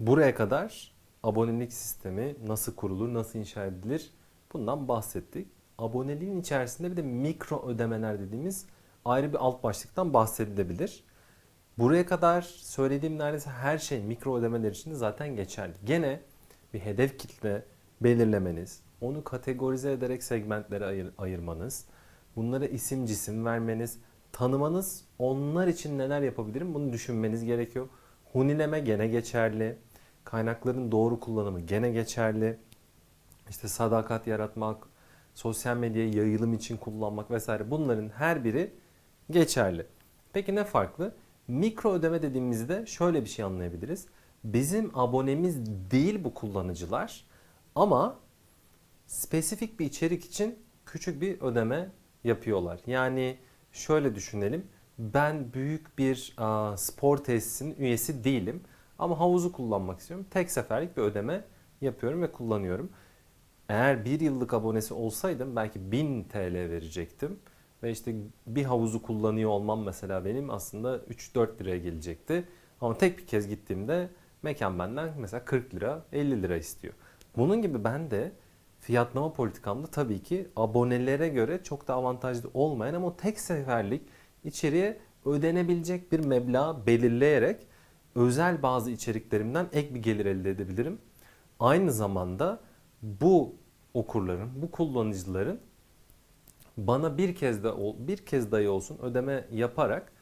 Buraya kadar abonelik sistemi nasıl kurulur, nasıl inşa edilir bundan bahsettik. Aboneliğin içerisinde bir de mikro ödemeler dediğimiz ayrı bir alt başlıktan bahsedilebilir. Buraya kadar söylediğim neredeyse her şey mikro ödemeler için zaten geçerli. Gene bir hedef kitle belirlemeniz, onu kategorize ederek segmentlere ayır- ayırmanız, bunlara isim cisim vermeniz, tanımanız, onlar için neler yapabilirim bunu düşünmeniz gerekiyor. Hunileme gene geçerli. Kaynakların doğru kullanımı gene geçerli. İşte sadakat yaratmak, sosyal medyayı yayılım için kullanmak vesaire bunların her biri geçerli. Peki ne farklı? Mikro ödeme dediğimizde şöyle bir şey anlayabiliriz. Bizim abonemiz değil bu kullanıcılar ama spesifik bir içerik için küçük bir ödeme yapıyorlar. Yani şöyle düşünelim. Ben büyük bir spor tesisinin üyesi değilim ama havuzu kullanmak istiyorum. Tek seferlik bir ödeme yapıyorum ve kullanıyorum. Eğer bir yıllık abonesi olsaydım belki 1000 TL verecektim. Ve işte bir havuzu kullanıyor olmam mesela benim aslında 3-4 liraya gelecekti. Ama tek bir kez gittiğimde mekan benden mesela 40 lira 50 lira istiyor. Bunun gibi ben de fiyatlama politikamda tabii ki abonelere göre çok da avantajlı olmayan ama tek seferlik içeriye ödenebilecek bir meblağ belirleyerek özel bazı içeriklerimden ek bir gelir elde edebilirim. Aynı zamanda bu okurların, bu kullanıcıların bana bir kez de bir kez dahi olsun ödeme yaparak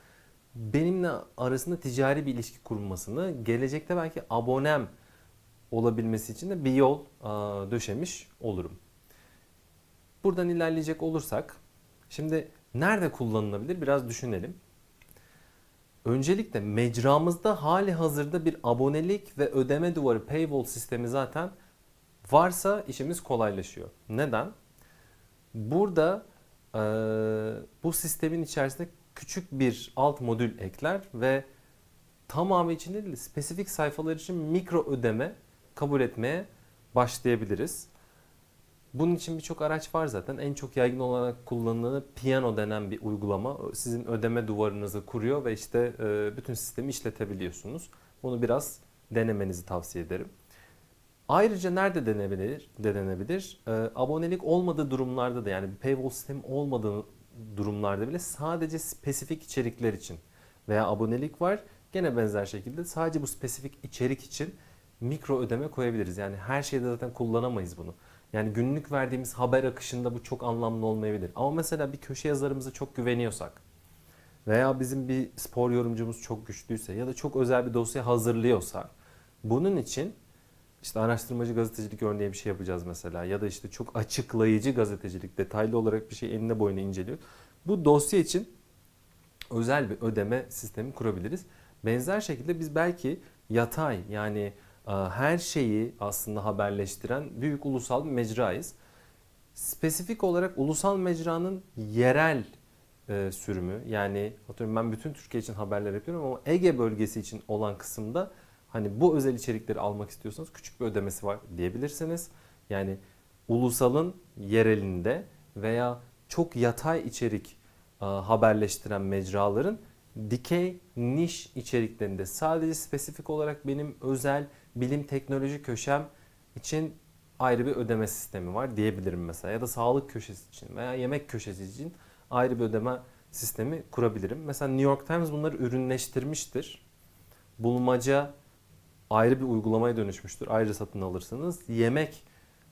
benimle arasında ticari bir ilişki kurulmasını, gelecekte belki abonem olabilmesi için de bir yol döşemiş olurum. Buradan ilerleyecek olursak, şimdi nerede kullanılabilir biraz düşünelim. Öncelikle mecramızda hali hazırda bir abonelik ve ödeme duvarı paywall sistemi zaten varsa işimiz kolaylaşıyor. Neden? Burada eee, bu sistemin içerisinde küçük bir alt modül ekler ve tamamı için değil de spesifik sayfalar için mikro ödeme kabul etmeye başlayabiliriz. Bunun için birçok araç var zaten. En çok yaygın olarak kullanılanı Piano denen bir uygulama. Sizin ödeme duvarınızı kuruyor ve işte e, bütün sistemi işletebiliyorsunuz. Bunu biraz denemenizi tavsiye ederim. Ayrıca nerede denebilir? denenebilir? E, abonelik olmadığı durumlarda da yani bir paywall sistemi olmadığı durumlarda bile sadece spesifik içerikler için veya abonelik var. Gene benzer şekilde sadece bu spesifik içerik için mikro ödeme koyabiliriz. Yani her şeyde zaten kullanamayız bunu. Yani günlük verdiğimiz haber akışında bu çok anlamlı olmayabilir. Ama mesela bir köşe yazarımıza çok güveniyorsak veya bizim bir spor yorumcumuz çok güçlüyse ya da çok özel bir dosya hazırlıyorsak bunun için işte araştırmacı gazetecilik örneği bir şey yapacağız mesela ya da işte çok açıklayıcı gazetecilik detaylı olarak bir şey eline boyuna inceliyor. Bu dosya için özel bir ödeme sistemi kurabiliriz. Benzer şekilde biz belki yatay yani her şeyi aslında haberleştiren büyük ulusal bir mecrayız. Spesifik olarak ulusal mecranın yerel e, sürümü yani atıyorum ben bütün Türkiye için haberler yapıyorum ama Ege bölgesi için olan kısımda hani bu özel içerikleri almak istiyorsanız küçük bir ödemesi var diyebilirsiniz. Yani ulusalın yerelinde veya çok yatay içerik e, haberleştiren mecraların dikey niş içeriklerinde sadece spesifik olarak benim özel bilim teknoloji köşem için ayrı bir ödeme sistemi var diyebilirim mesela. Ya da sağlık köşesi için veya yemek köşesi için ayrı bir ödeme sistemi kurabilirim. Mesela New York Times bunları ürünleştirmiştir. Bulmaca ayrı bir uygulamaya dönüşmüştür. Ayrı satın alırsınız. Yemek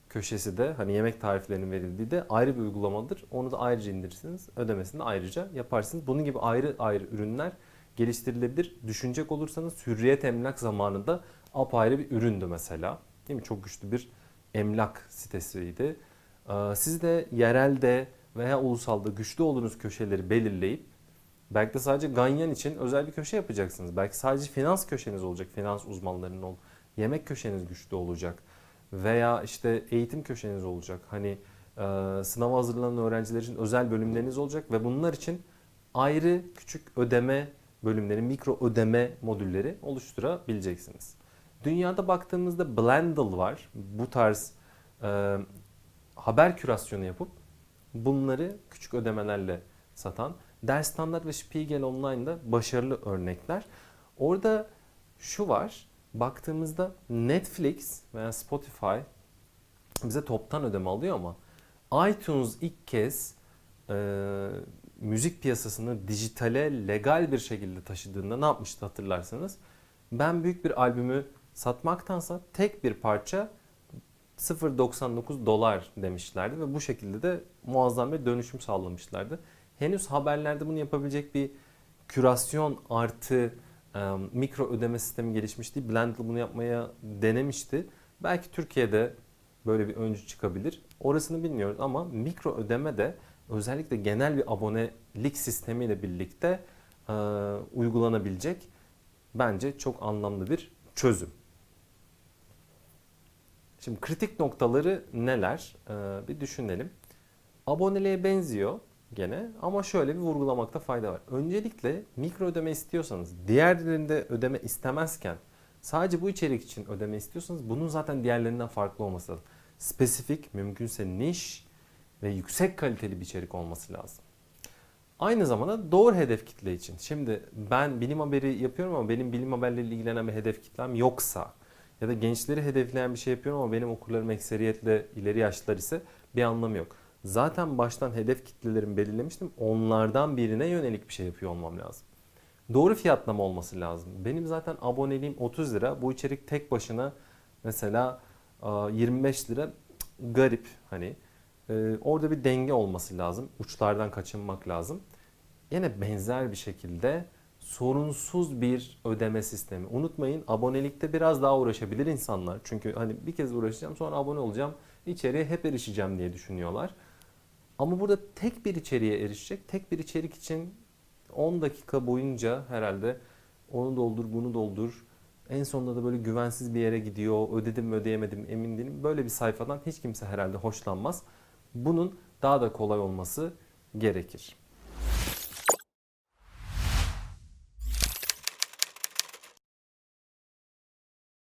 köşesi de hani yemek tariflerinin verildiği de ayrı bir uygulamadır. Onu da ayrıca indirirsiniz. Ödemesini de ayrıca yaparsınız. Bunun gibi ayrı ayrı ürünler geliştirilebilir. Düşünecek olursanız Hürriyet Emlak zamanında apayrı bir üründü mesela. Değil mi? Çok güçlü bir emlak sitesiydi. Ee, Siz de yerelde veya ulusalda güçlü olduğunuz köşeleri belirleyip belki de sadece ganyan için özel bir köşe yapacaksınız. Belki sadece finans köşeniz olacak. Finans uzmanlarının ol. Yemek köşeniz güçlü olacak. Veya işte eğitim köşeniz olacak. Hani e, sınava hazırlanan öğrenciler için özel bölümleriniz olacak ve bunlar için ayrı küçük ödeme bölümleri, mikro ödeme modülleri oluşturabileceksiniz. Dünyada baktığımızda Blendle var. Bu tarz e, haber kürasyonu yapıp bunları küçük ödemelerle satan. Der Standard ve Spiegel Online'da başarılı örnekler. Orada şu var. baktığımızda Netflix veya Spotify bize toptan ödeme alıyor ama iTunes ilk kez e, müzik piyasasını dijitale legal bir şekilde taşıdığında ne yapmıştı hatırlarsanız? Ben büyük bir albümü satmaktansa tek bir parça 0.99 dolar demişlerdi ve bu şekilde de muazzam bir dönüşüm sağlamışlardı. Henüz haberlerde bunu yapabilecek bir kürasyon artı e, mikro ödeme sistemi gelişmiş değil. Blendl bunu yapmaya denemişti. Belki Türkiye'de böyle bir öncü çıkabilir. Orasını bilmiyoruz ama mikro ödeme de özellikle genel bir abonelik sistemiyle birlikte e, uygulanabilecek bence çok anlamlı bir çözüm. Şimdi kritik noktaları neler? Ee, bir düşünelim. Aboneliğe benziyor gene ama şöyle bir vurgulamakta fayda var. Öncelikle mikro ödeme istiyorsanız, diğerlerinde ödeme istemezken sadece bu içerik için ödeme istiyorsanız bunun zaten diğerlerinden farklı olması lazım. Spesifik, mümkünse niş ve yüksek kaliteli bir içerik olması lazım. Aynı zamanda doğru hedef kitle için. Şimdi ben bilim haberi yapıyorum ama benim bilim haberleriyle ilgilenen bir hedef kitlem yoksa ya da gençleri hedefleyen bir şey yapıyorum ama benim okurlarım ekseriyetle ileri yaşlılar ise bir anlamı yok. Zaten baştan hedef kitlelerimi belirlemiştim. Onlardan birine yönelik bir şey yapıyor olmam lazım. Doğru fiyatlama olması lazım. Benim zaten aboneliğim 30 lira. Bu içerik tek başına mesela 25 lira garip hani. Ee, orada bir denge olması lazım. Uçlardan kaçınmak lazım. Yine benzer bir şekilde sorunsuz bir ödeme sistemi. Unutmayın abonelikte biraz daha uğraşabilir insanlar. Çünkü hani bir kez uğraşacağım sonra abone olacağım. içeriye hep erişeceğim diye düşünüyorlar. Ama burada tek bir içeriğe erişecek. Tek bir içerik için 10 dakika boyunca herhalde onu doldur bunu doldur. En sonunda da böyle güvensiz bir yere gidiyor. Ödedim mi ödeyemedim emin değilim. Böyle bir sayfadan hiç kimse herhalde hoşlanmaz. Bunun daha da kolay olması gerekir.